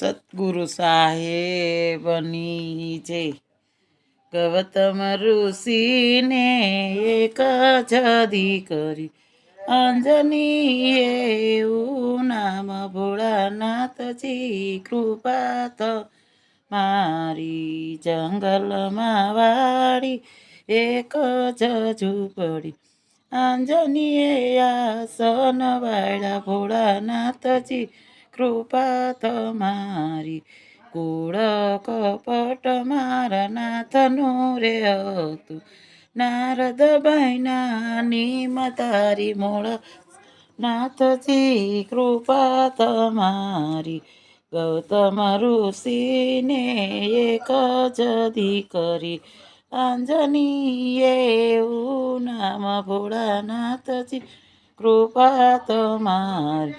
સદગુરુ સાહેબની જય. ગૌતમ ઋષિને એક જ દીકરી અંજની એવું નામ, ભોળાનાથજી કૃપા તો મારી જંગલમાં વાળી એક જ ઝૂંપડી આંજનીએ આસન વાળા ભોળાનાથજી કૃપા તમારી કુળ કપટ મારા નાથનું રે હતું. નારદ બહેના નિમ તારી મૂળ નાથજી કૃપા તમારી ગૌતમ ઋષિને એક જ દીકરી આંજની એવું નામ ભોળાનાથજી. કૃપા તમારી